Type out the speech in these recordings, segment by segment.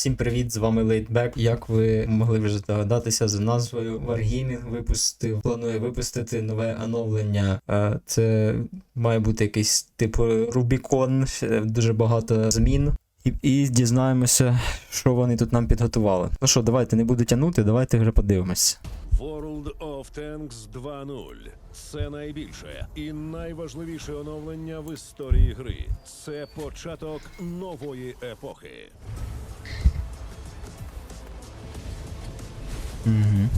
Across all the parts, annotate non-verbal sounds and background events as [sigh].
Всім привіт, з вами Лейтбек. Як ви могли вже здогадатися за назвою Wargaming випустив, планує випустити нове оновлення. Е, Це має бути якийсь типу ще дуже багато змін. І, і дізнаємося, що вони тут нам підготували. Ну що, давайте не буду тягнути, давайте вже подивимось. World of Tanks 2.0 це найбільше і найважливіше оновлення в історії гри. Це початок нової епохи. Угу.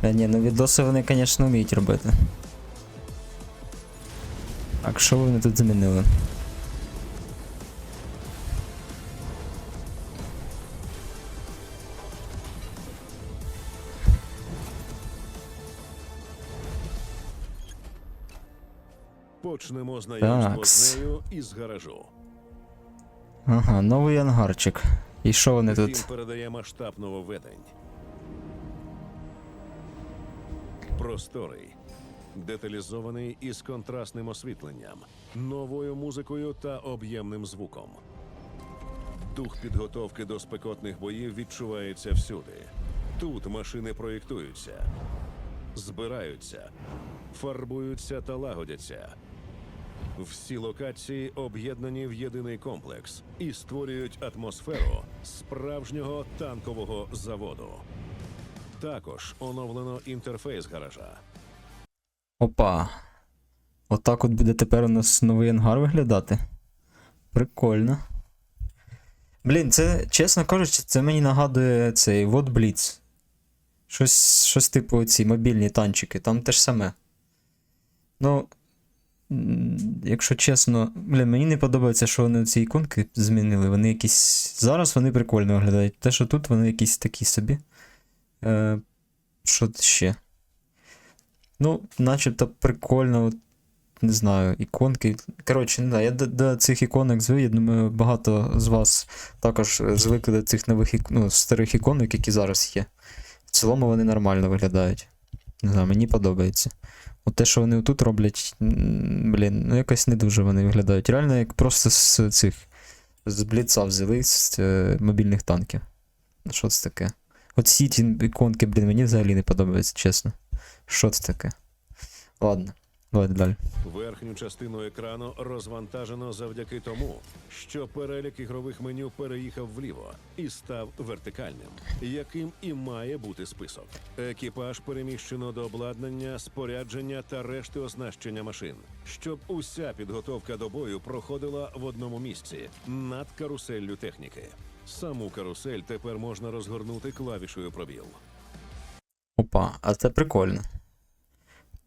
Та ні, ну відоси вони, звісно, вміють робити. Так, що вони тут змінили? Почнемо знайомство з нею із гаражу. Ага, новий ангарчик. І що вони тут? передає масштаб нововведень. Просторий, деталізований із контрастним освітленням, новою музикою та об'ємним звуком. Дух підготовки до спекотних боїв відчувається всюди. Тут машини проєктуються, збираються, фарбуються та лагодяться. Всі локації об'єднані в єдиний комплекс і створюють атмосферу справжнього танкового заводу. Також оновлено інтерфейс гаража. Опа. Отак от буде тепер у нас новий ангар виглядати. Прикольно. Блін, це, чесно кажучи, це мені нагадує цей Вот Blitz. Щось, щось типу ці мобільні танчики, там те ж саме. Ну. Якщо чесно, блін, мені не подобається, що вони ці іконки змінили. Вони якісь. Зараз вони прикольно виглядають. Те, що тут вони якісь такі собі. Е, що ще? Ну, начебто прикольно, от, не знаю, іконки. Коротше, не знаю, я до, до цих іконок звик, я думаю, багато з вас також звикли до цих нових ік... ну, старих іконок, які зараз є. В цілому вони нормально виглядають. Не знаю, мені подобається. От те, що вони тут роблять, блін, ну якось не дуже вони виглядають. Реально, як просто з цих з бліца взяли з е, мобільних танків. Ну, Що це таке? От ці іконки, блін, мені взагалі не подобаються, чесно. Що це таке? Ладно, давайте далі. Верхню частину екрану розвантажено завдяки тому, що перелік ігрових меню переїхав вліво і став вертикальним, яким і має бути список. Екіпаж переміщено до обладнання, спорядження та решти оснащення машин, щоб уся підготовка до бою проходила в одному місці над каруселлю техніки. Саму карусель тепер можна розгорнути клавішою пробіл. Опа, а це прикольно.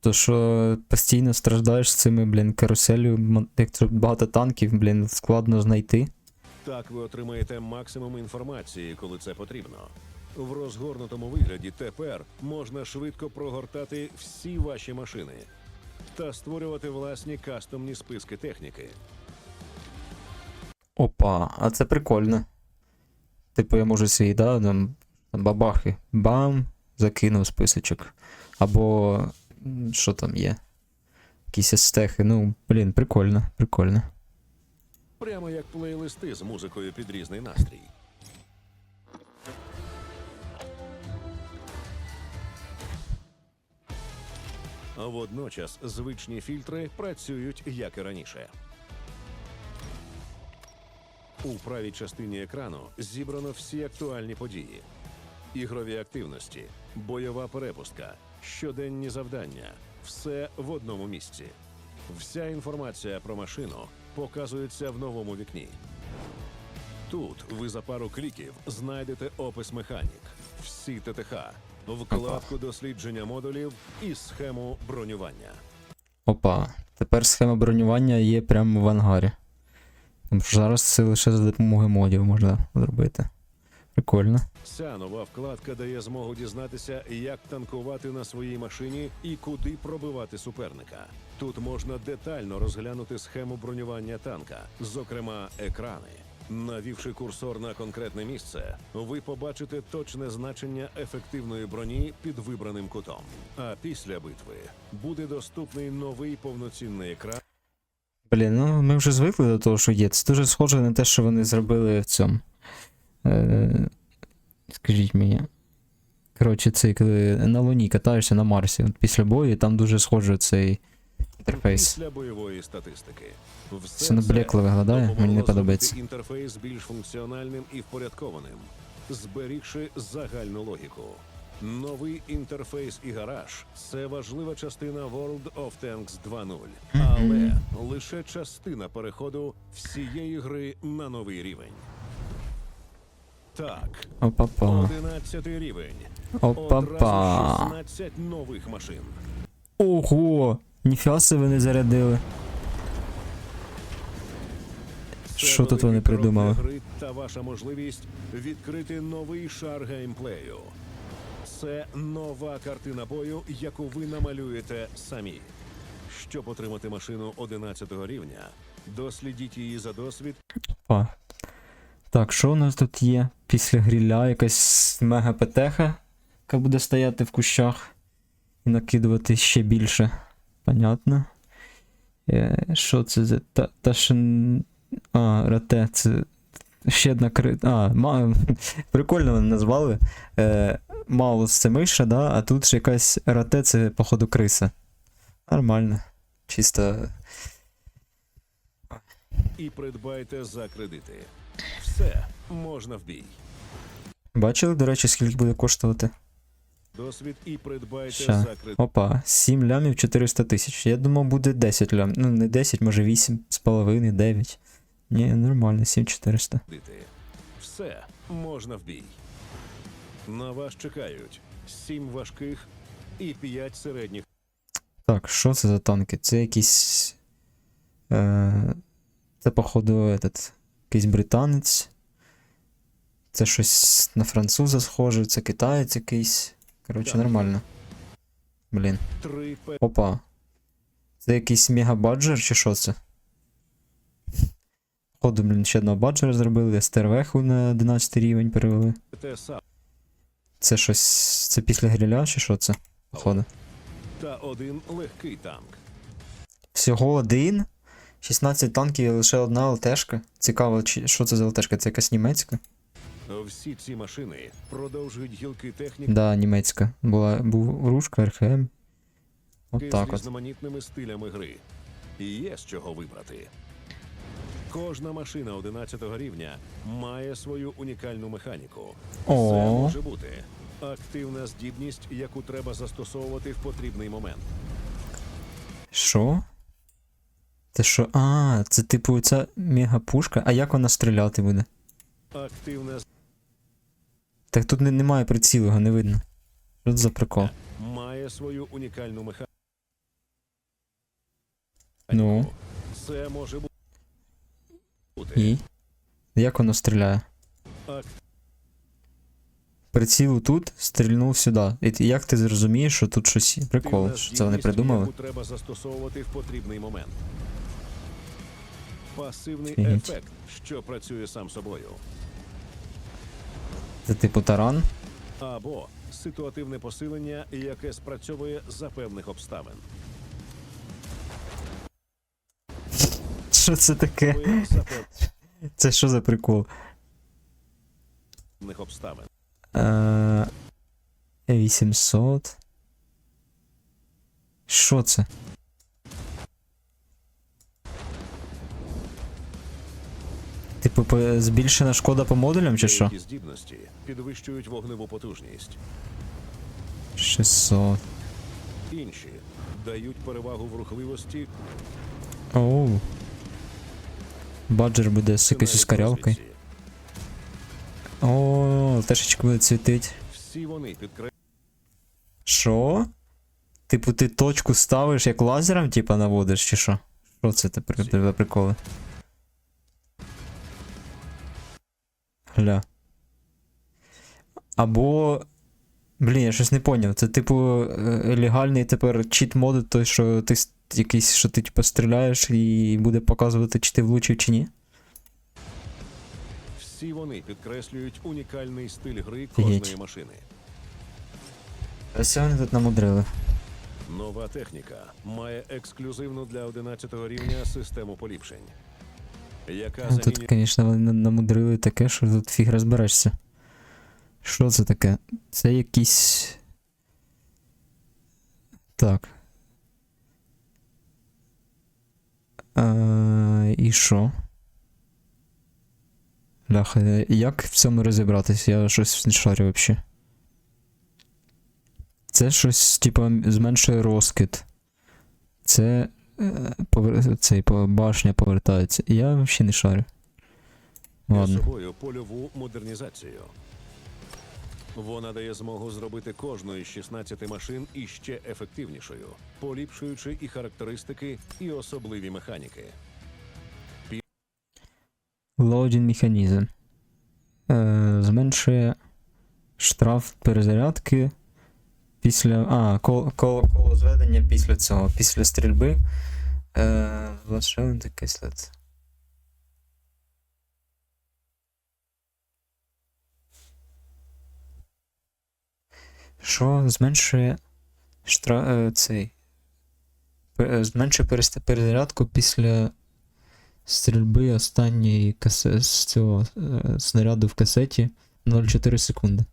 То що постійно страждаєш з цими, блін, каруселю, як це багато танків, блін, складно знайти. Так ви отримаєте максимум інформації, коли це потрібно. В розгорнутому вигляді тепер можна швидко прогортати всі ваші машини та створювати власні кастомні списки техніки. Опа, а це прикольно. Типу, я можу свій, да, там, бабахи. Бам! Закинув списочок. Або. Що там є? Якісь естехи. Ну, блін, прикольно, прикольно. Прямо як плейлисти з музикою під різний настрій. Водночас звичні фільтри працюють як і раніше. У правій частині екрану зібрано всі актуальні події: ігрові активності, бойова перепустка, щоденні завдання все в одному місці. Вся інформація про машину показується в новому вікні. Тут ви за пару кліків знайдете опис механік, всі ТТХ, вкладку дослідження модулів і схему бронювання. Опа, тепер схема бронювання є прямо в ангарі. Тому зараз це лише за допомогою модів можна зробити. Прикольно. Ця нова вкладка дає змогу дізнатися, як танкувати на своїй машині і куди пробивати суперника. Тут можна детально розглянути схему бронювання танка, зокрема екрани. Навівши курсор на конкретне місце, ви побачите точне значення ефективної броні під вибраним кутом. А після битви буде доступний новий повноцінний екран. Блін, ну ми вже звикли до того, що є. Це дуже схоже на те, що вони зробили в цьому. Е, скажіть мені. Коротше, це коли на Луні катаєшся на Марсі. От після бою там дуже схожий цей інтерфейс. Після бойової статистики. Все Це наблекло виглядає, мені не подобається. зробити інтерфейс більш функціональним і впорядкованим, зберігши загальну логіку. Новий інтерфейс і гараж це важлива частина World of Tanks 2.0, але лише частина переходу всієї гри на новий рівень. Так, Опа-па. 11 рівень. Опа-па. 16 нових машин. Ого! Ніфіга себе вони зарядили. Що тут вони придумали? гри та ваша можливість відкрити новий шар геймплею. Це нова картина бою, яку ви намалюєте самі. Щоб отримати машину 11 рівня, дослідіть її за досвід Опа. Так, що у нас тут є? Після гріля якась мега петеха, яка буде стояти в кущах і накидувати ще більше. Понятно. Е, що це за. Та, та ще... А, рате, це. Ще одна кри... А, [laughs] прикольно вони назвали. Е, Маус це миша, да? а тут ще якась рате, це, походу, криса. Нормально. Чисто. і придбайте за кредити. Все можна в бій. Бачили, до речі, скільки буде коштувати? Досвід і придбайте Ща. за кредити. Опа, 7 лямів 400 тисяч. Я думав, буде 10 лям. Ну, не 10, може 8 з половиною, 9. Ні, нормально, 7400. Все можна в бій. На вас чекають сім важких і п'ять середніх Так, що це за танки? Це якийсь. Е, це, походу, этот, якийсь британець. Це щось на француза схоже, це китаєць якийсь. Коротше, нормально. Блін. Опа. Це якийсь мегабаджер чи що це? Походу, блін, ще одного баджера зробили, стервеху на 11 рівень перевели. Це щось. Це після гриля чи що це? Походу. та один легкий танк. Всього один. 16 танків і лише одна ЛТшка. Цікаво, чи що це за ЛТшка? Це якась німецька? Всі ці машини продовжують гілки техніки Да, німецька. Була, був Рушка, РХМ. От так от. різноманітними стилями гри. І є з чого вибрати. Кожна машина 11 рівня має свою унікальну механіку. Це може бути активна здібність, яку треба застосовувати в потрібний момент. що? Це що? А, це типу ця мегапушка. А як вона стріляти буде? Активна Так тут не, немає прицілу, його не видно. Що це за прикол? має свою унікальну механіку. Ну. Це може бути І? Як воно стріляє? ак- Приціл тут, стрільнув сюди. І як ти зрозумієш, що тут щось прикол? Що це вони придумали? Треба застосовувати в потрібний момент. Пасивний Офігеть. ефект, що працює сам собою. Це типу таран? Або ситуативне посилення, яке спрацьовує за певних обставин. Що це таке? Це що за прикол? певних обставин. Е, 800. Що це? Збільшена шкода по модулям чи що? Здібності підвищують вогневу потужність. 600. Інші дають перевагу в рухливості Оу. Баджер буде з якоюсь ускорялкою. О, тешечка буде світить. Всі вони підкреслюють Що? Типу, ти точку ставиш як лазером, типа наводиш, чи що? Що це тепер приколи? Гля. Або. Блін, я щось не поняв. Це, типу, е, легальний тепер чіт мод, той, що ти якийсь, що ти типу стріляєш і буде показувати, чи ти влучив, чи ні. Всі вони підкреслюють унікальний стиль гри кожної машини. Ось вони тут намудрили. Нова техніка має ексклюзивну для 11 рівня систему поліпшень, яка Ну, Тут, звісно, вони намудрили таке, що тут фіг розберешся. Що це таке? Це якісь. Так. А, і що? Ляха, як в цьому розібратись? Я щось не шарю взагалі. Це щось, типа, зменшує розкид. Це. Повер... Цей по- башня повертається. Я взагалі не шарю. Ладно. собою польову модернізацію. Вона дає змогу зробити кожну із 16 машин іще ефективнішою, поліпшуючи і характеристики, і особливі механіки. Loading механізм. Е, зменшує штраф перезарядки після. А, коло, коло, зведення після цього, після стрільби. Е, Влашений кислот. Що зменшує штраф. Е, цей. е, Зменшує перезарядку після стрільби останньої касе... з цього е, снаряду в касеті 0,4 секунди.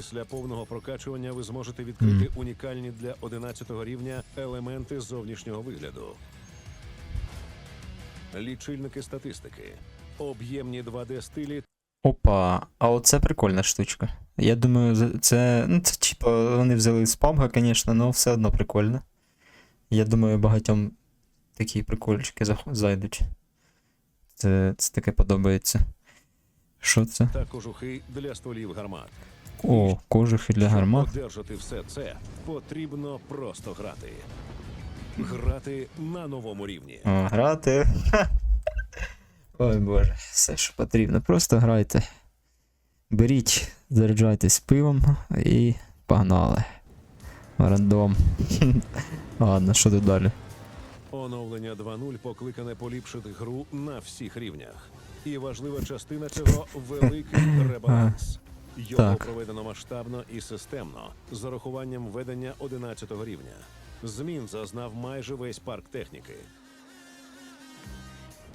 Після повного прокачування ви зможете відкрити унікальні для 11 рівня елементи зовнішнього вигляду. Лічильники статистики, об'ємні 2D стилі Опа, а оце прикольна штучка. Я думаю, це. Ну, це типа, вони взяли з PUBG, звісно, але все одно прикольно. Я думаю, багатьом такі прикольчики зайдуть. Це, це таке подобається. Що це? та кожухи для стволів гармат. О, кожухи для Щоб гармат. одержати все це, потрібно просто грати. Грати на новому рівні. О, грати. [laughs] Ой боже, все, що потрібно. Просто грайте. Беріть, заряджайтесь пивом і погнали. Рандом. [laughs] Ладно, що тут далі? Оновлення 2.0 покликане поліпшити гру на всіх рівнях. І важлива частина цього [laughs] великий ребаланс. Його Так. проведено масштабно і системно, з урахуванням введення 11 рівня. Змін зазнав майже весь парк техніки.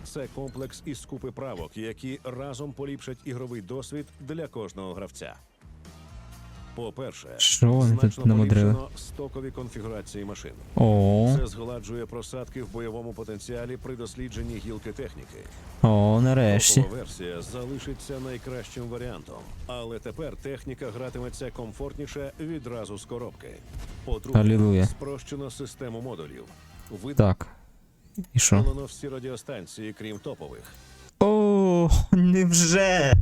Це комплекс із купи правок, які разом поліпшать ігровий досвід для кожного гравця. По-перше, Що вони тут намудрили? стокові конфігурації машин. О, Це згладжує просадки в бойовому потенціалі при дослідженні гілки техніки. о, нарешті. Топова версія залишиться найкращим варіантом, але тепер техніка гратиметься комфортніше відразу з коробки. По-друге, спрощено систему модулів. Так. І що? Всі радіостанції, крім топових. О, невже?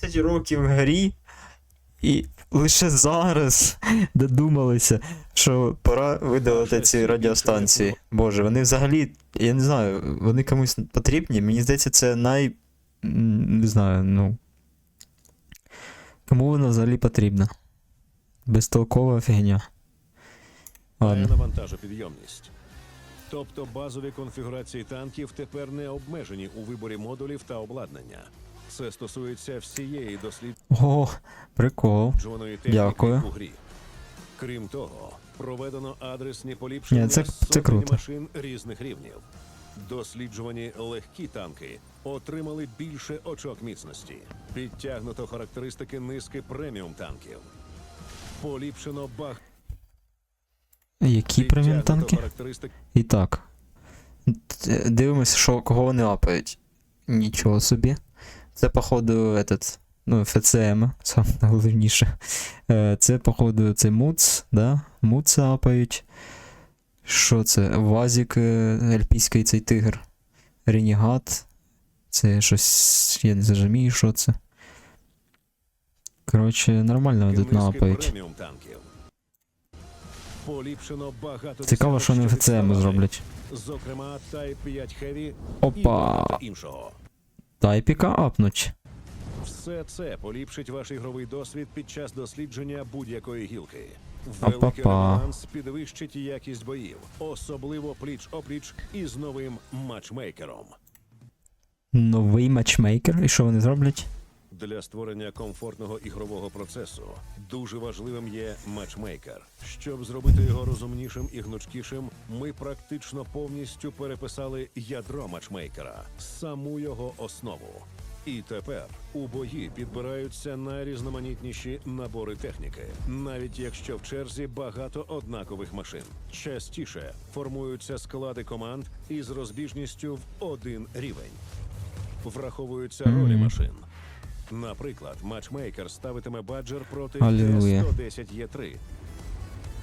12 років в грі. І лише зараз додумалися, що пора видалити ці радіостанції. Боже, вони взагалі, я не знаю, вони комусь потрібні. Мені здається, це най. Не знаю, ну. Кому вона взагалі потрібна? Безтолкова фігня. Ладно. навантажопідйомність. Тобто базові конфігурації танків тепер не обмежені у виборі модулів та обладнання. Це стосується всієї дослідження. О, прикол. Дякую. у грі. Крім того, проведено адресні поліпшення Ні, це- це круто. машин різних рівнів. Досліджувані легкі танки отримали більше очок міцності. Підтягнуто характеристики низки преміум танків. Поліпшено баг Які преміум танки? характеристики І так. Дивимося, що, кого вони апають. Нічого собі. Це, походу, этот, ну, ФЦМ, саме найголовніше. Е, Це, походу, це МУЦ, да? МУЦ апають. Що це? Вазік, е, ельпійський цей тигр. Ренігат. Це щось. Я не зрозумію, що це. Коротше, нормально тут багато Цікаво, що вони ФЦМ зроблять. Зокрема, Type 5 Heavy Опа! Багато й Тайпіка апнуть. Все це поліпшить ваш ігровий досвід під час дослідження будь-якої гілки. Великий баланс підвищить якість боїв, особливо пліч-опліч із новим матчмейкером. Новий матчмейкер. І що вони зроблять? Для створення комфортного ігрового процесу дуже важливим є матчмейкер. Щоб зробити його розумнішим і гнучкішим, ми практично повністю переписали ядро матчмейкера, саму його основу. І тепер у бої підбираються найрізноманітніші набори техніки, навіть якщо в черзі багато однакових машин. Частіше формуються склади команд із розбіжністю в один рівень. Враховуються ролі машин. Наприклад, матчмейкер ставитиме баджер проти Алілуя. Т-110Е3,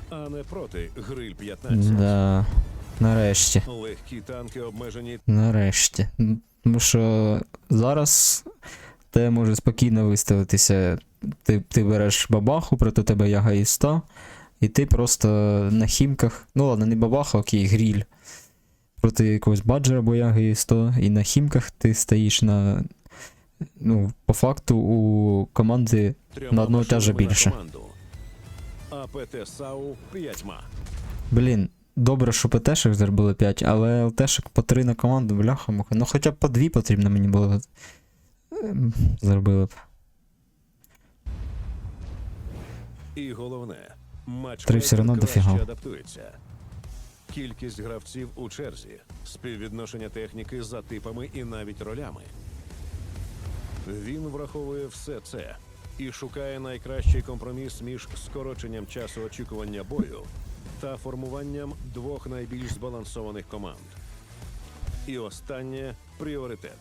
а не проти гриль 15. Да. Нарешті. Легкі танки обмежені Нарешті. Тому що зараз те може спокійно виставитися. Ти, ти береш бабаху, проти тебе яга і 100, і ти просто на хімках. Ну ладно, не бабаха, окей, гріль. Проти якогось баджера або яги і 100, і на хімках ти стоїш на. Ну, по факту у команди На одного тяжа більше. Блін, добре, що ПТшек зробили 5, але ЛТшек по 3 на команду, бляха муха. Ну хоча б по 2 потрібно мені було. Ем, Зробили б. І головне, матч Три все одно дофіга. Кількість гравців у черзі, співвідношення техніки за типами і навіть ролями. Він враховує все це і шукає найкращий компроміс між скороченням часу очікування бою та формуванням двох найбільш збалансованих команд. І останнє пріоритет.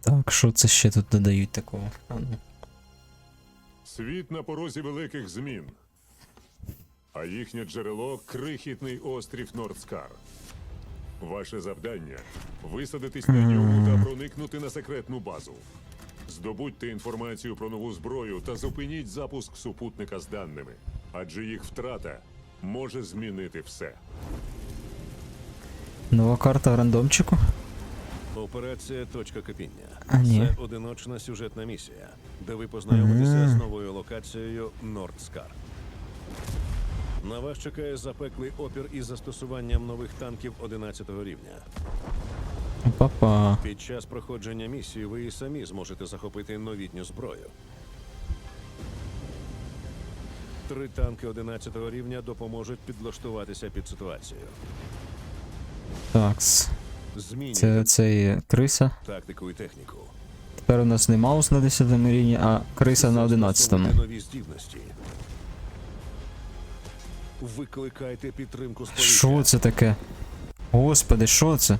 Так, що це ще тут додають такого? А, ну. Світ на порозі великих змін. А їхнє джерело крихітний острів Нордскар. Ваше завдання висадитись на ньому та проникнути на секретну базу. Здобудьте інформацію про нову зброю та зупиніть запуск супутника з даними, адже їх втрата може змінити все. Нова карта рандомчику? Операція Точка кипіння. А, ні. Це одиночна сюжетна місія, де ви познайомитеся з новою локацією Нордскар. На вас чекає запеклий опір із застосуванням нових танків 11 рівня. Папа. Під час проходження місії ви і самі зможете захопити новітню зброю. Три танки 11 рівня допоможуть підлаштуватися під ситуацію. Такс. Змінюйте Це цей криса. тактику і техніку. Тепер у нас не маус на 10 рівні, а криса на 11. Застосовуйте нові здібності. Викликайте підтримку з. Що це таке? Господи, що це?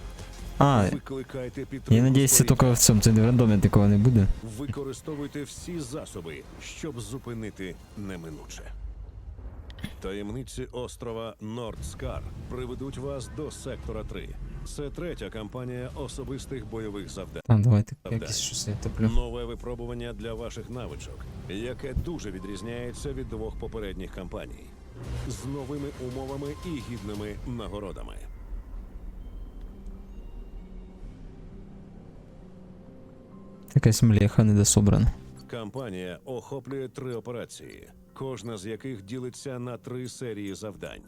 А, Викликайте підтримку я з надіюсь, це тільки в цьому, це не в рандомі такого не буде. Використовуйте всі засоби, щоб зупинити неминуче. Таємниці острова Нордскар приведуть вас до сектора 3. Це третя кампанія особистих бойових завдань. Там давайте якісь щось я топлю. Нове випробування для ваших навичок, яке дуже відрізняється від двох попередніх кампаній, з новими умовами і гідними нагородами. Якась млеха недособрана. Кампанія охоплює три операції, кожна з яких ділиться на три серії завдань.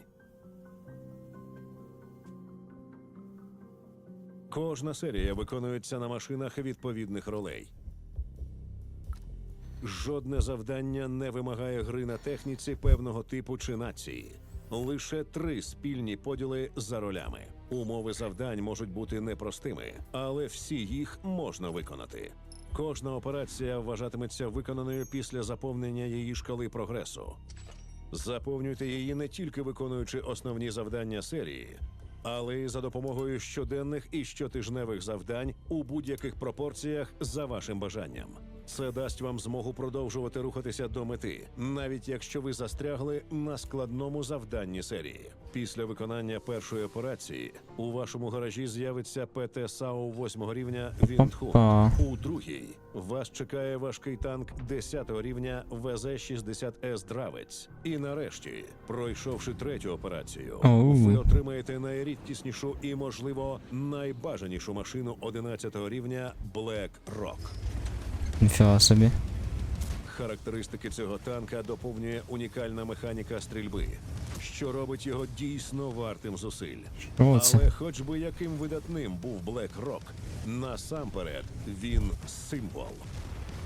Кожна серія виконується на машинах відповідних ролей. Жодне завдання не вимагає гри на техніці певного типу чи нації. Лише три спільні поділи за ролями. Умови завдань можуть бути непростими, але всі їх можна виконати. Кожна операція вважатиметься виконаною після заповнення її шкали прогресу. Заповнюйте її не тільки виконуючи основні завдання серії, але й за допомогою щоденних і щотижневих завдань у будь-яких пропорціях за вашим бажанням. Це дасть вам змогу продовжувати рухатися до мети, навіть якщо ви застрягли на складному завданні серії. Після виконання першої операції у вашому гаражі з'явиться ПТ САУ 8 рівня Віндхун. Опа. У другій вас чекає важкий танк 10 рівня ВЗ-60С Дравець. І нарешті, пройшовши третю операцію, ви отримаєте найрідкіснішу і, можливо, найбажанішу машину 11 рівня Black Rock. Ніфіга собі. Характеристики цього танка доповнює унікальна механіка стрільби, що робить його дійсно вартим зусиль. Що це? Але хоч би яким видатним був Блек Рок, насамперед він символ.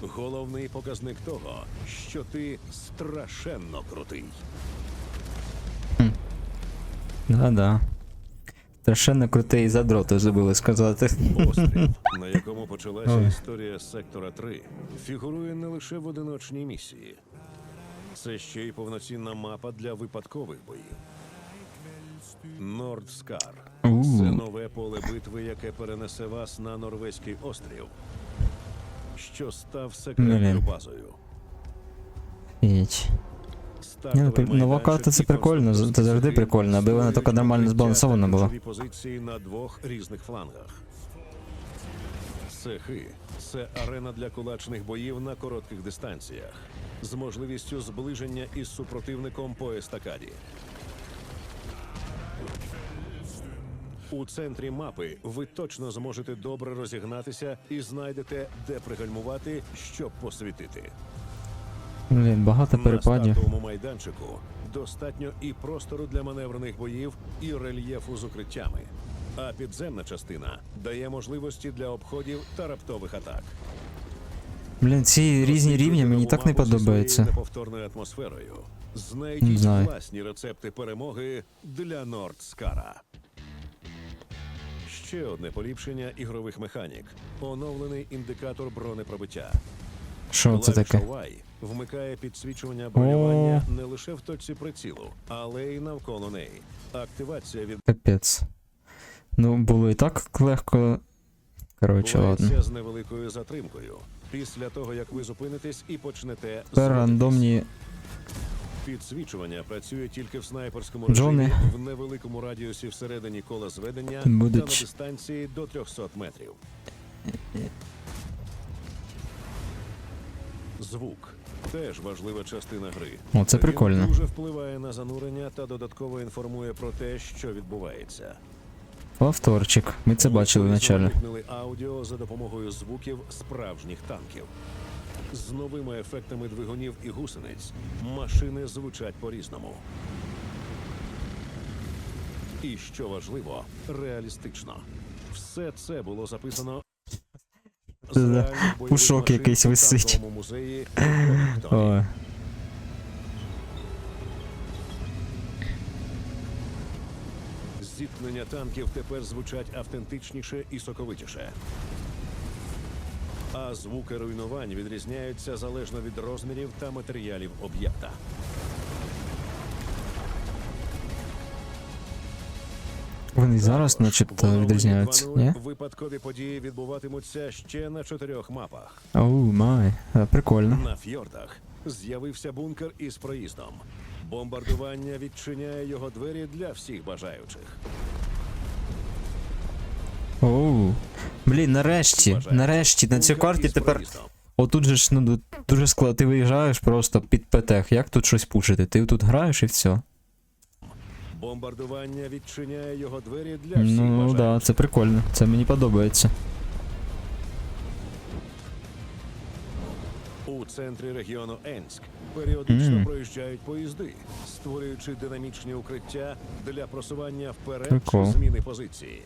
Головний показник того, що ти страшенно крутий. Да-да. Страшенно крутий задрот, забули сказати. Острів, на якому почалася Ой. історія сектора 3, фігурує не лише в одиночній місії. Це ще й повноцінна мапа для випадкових боїв. Нордскар це нове поле битви, яке перенесе вас на норвезький острів, що став секретною базою. Єть. Ну, нова карта це прикольно, це завжди прикольно, аби вона тільки нормально збалансована була. позиції на двох різних флангах. Цехи це арена для кулачних боїв на коротких дистанціях з можливістю зближення із супротивником по естакаді. У центрі мапи ви точно зможете добре розігнатися і знайдете, де пригальмувати, щоб посвітити. Блін, багато На перепадів. стартовому майданчику достатньо і простору для маневрених боїв, і рельєфу з укриттями. А підземна частина дає можливості для обходів та раптових атак. Блін, ці різні рівні мені так не подобаються. неповторною атмосферою. Знайдіть знаю. власні рецепти перемоги для Нордскара. Ще одне поліпшення ігрових механік. Оновлений індикатор бронепробиття. Що це таке? Вмикає підсвічування бронювання не лише в точці прицілу, але й навколо неї. Активація Капець. Ну, було і так легко. Коротше, ладно. з невеликою затримкою. Після того, як ви зупинитесь і почнете рандомні Підсвічування працює тільки в снайперському режимі в невеликому радіусі всередині кола зведення Будуть. та на дистанції до 300 метрів. Звук теж важлива частина гри. О, це Він прикольно. дуже впливає на занурення та додатково інформує про те, що відбувається. повторчик. Ми це бачили Ми вначалі. аудіо за допомогою звуків справжніх танків. З новими ефектами двигунів і гусениць машини звучать по-різному. І що важливо, реалістично. Все це було записано з Да. реальних бойових Пушок якийсь висить. Ой. Зіткнення танків тепер звучать автентичніше і соковитіше. А звуки руйнувань відрізняються залежно від розмірів та матеріалів об'єкта. Вони зараз начебто відрізняються, ні? Випадкові події відбуватимуться ще на чотирьох мапах. Оу, май. Е, Прикольно. На фьордах з'явився бункер із проїздом. Бомбардування відчиняє його двері для всіх бажаючих. Оу. Блін, нарешті, нарешті, на цій карті тепер. Отут же ж ну дуже складно. Ти виїжджаєш просто під петех. Як тут щось пушити? Ти тут граєш і все. Бомбардування відчиняє його двері для всіх Ну бажаючих. да, це прикольно. Це мені подобається. У центрі регіону Енськ періодично Мгм. проїжджають поїзди, створюючи динамічні укриття для просування вперед Прикол. чи зміни позиції.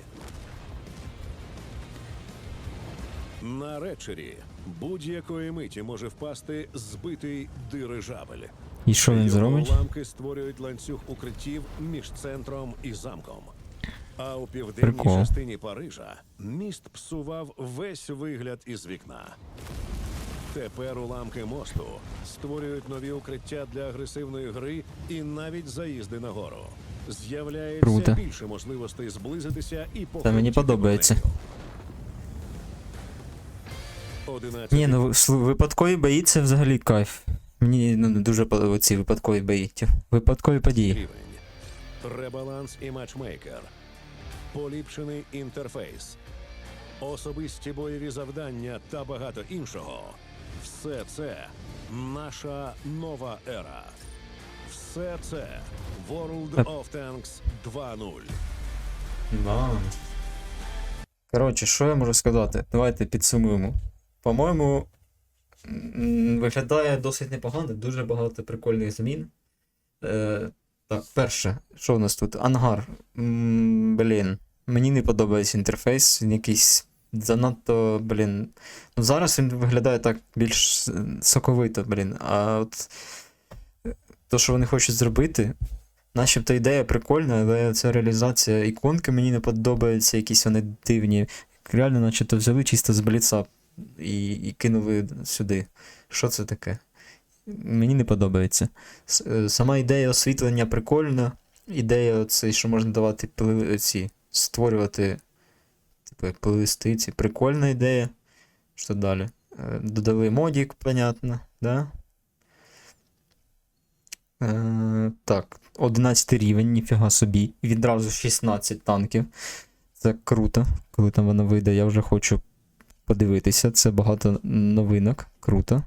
На речері будь-якої миті може впасти збитий дирижабель. І що він зробить? уламки створюють ланцюг укриттів між центром і замком. А у південній Прикол. частині Парижа міст псував весь вигляд із вікна. Тепер уламки мосту створюють нові укриття для агресивної гри і навіть заїзди на гору. З'являється Круто. більше можливостей зблизитися і Та мені подобається. Ні, ну випадкові бої це взагалі кайф. Мені ну, дуже подобаються ці випадкові бої. Випадкові події. Ребаланс і матчмейкер. Поліпшений інтерфейс. Особисті бойові завдання та багато іншого. Все це наша нова ера. Все це World of Tanks 2.0. Коротше, що я можу сказати? Давайте підсумуємо. По-моєму, виглядає досить непогано, дуже багато прикольних змін. Е, Так, перше, що у нас тут? Ангар. Блін. Мені не подобається інтерфейс, він якийсь занадто, блін. Ну зараз він виглядає так більш соковито, блін. А от то, що вони хочуть зробити, начебто ідея прикольна, але ця реалізація іконки мені не подобається, якісь вони дивні. Реально, начебто взяли чисто з бліца і, і кинули сюди. Що це таке? Мені не подобається. Е, Сама ідея освітлення прикольна. Ідея оцей, що можна давати ці, створювати типу, плейлисти, ці прикольна ідея. Що далі? Е, Додали модік, понятно, да? Е, так, 11 рівень, ніфіга собі. Відразу 16 танків. Це круто. Коли там воно вийде, я вже хочу подивитися. Це багато новинок. Круто.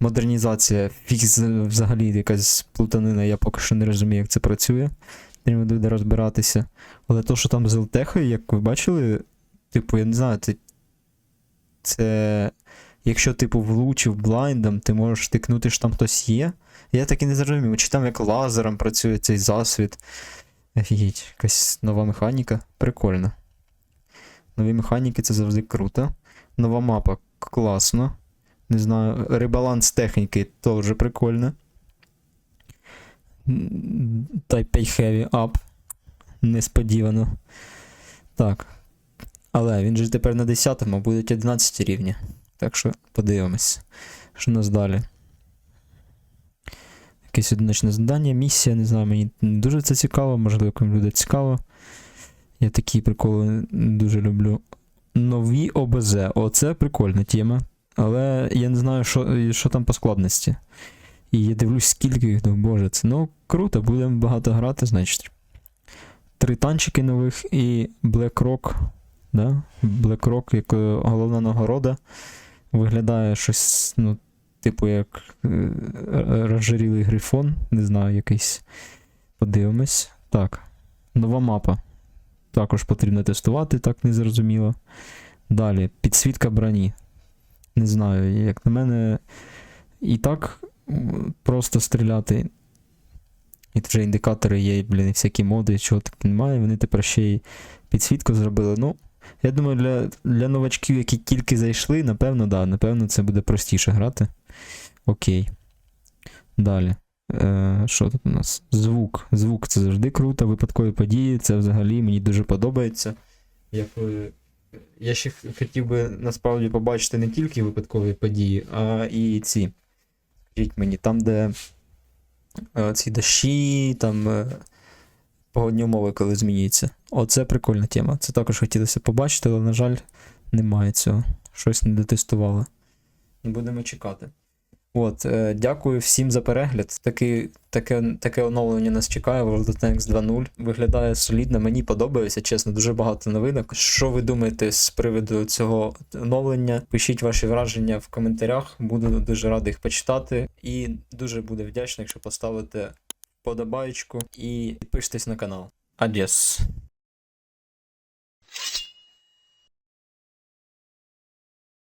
Модернізація, фіг взагалі якась плутанина, я поки що не розумію, як це працює. Треба буде розбиратися. Але то, що там з ЛТХ, як ви бачили, типу, я не знаю, це. Це. Якщо, типу, влучив блайндом, ти можеш тикнути, що там хтось є. Я так і не зрозумів, чи там як лазером працює цей засвіт. Офігеть, якась нова механіка. Прикольно. Нові механіки це завжди круто. Нова мапа класно. Не знаю, ребаланс техніки теж прикольно. Type 5 Heavy Up. Несподівано. Так. Але він же тепер на 10-му, а будуть 11 рівні. Так що подивимось. Що нас далі? Якесь одиночне завдання, місія, не знаю, мені не дуже це цікаво, можливо, комусь буде цікаво. Я такі приколи дуже люблю. Нові ОБЗ. Оце прикольна тема. Але я не знаю, що, що там по складності. І я дивлюсь, скільки їх, ну, боже, це ну круто, будемо багато грати, значить. Три танчики нових і BlackRock. Да? BlackRock, як е, головна нагорода. Виглядає щось, ну, типу, як е, розжирілий грифон. Не знаю, якийсь. Подивимось. Так. Нова мапа. Також потрібно тестувати, так не зрозуміло. Далі, підсвітка броні. Не знаю, як на мене, і так просто стріляти. І вже індикатори є, блін, всякі моди, чого так немає. Вони тепер ще й підсвітку зробили. Ну, я думаю, для, для новачків, які тільки зайшли, напевно, да, напевно, це буде простіше грати. Окей. Далі. Е, що тут у нас? Звук. Звук це завжди круто, випадкові події, це взагалі мені дуже подобається. Як ви я ще хотів би насправді побачити не тільки випадкові події, а і ці. Скажіть мені, там, де е, ці дощі, там е, погодні умови, коли змінюються. Оце прикольна тема. Це також хотілося побачити, але, на жаль, немає цього. Щось не дотестували. Будемо чекати. От, е, дякую всім за перегляд. Таки, таке, таке оновлення нас чекає. World of Tanks 2.0. Виглядає солідно, мені подобається, чесно, дуже багато новинок. Що ви думаєте з приводу цього оновлення? Пишіть ваші враження в коментарях. Буду дуже радий їх почитати. І дуже буду вдячний, якщо поставите вподобаєчку і підпишитесь на канал. Адіс.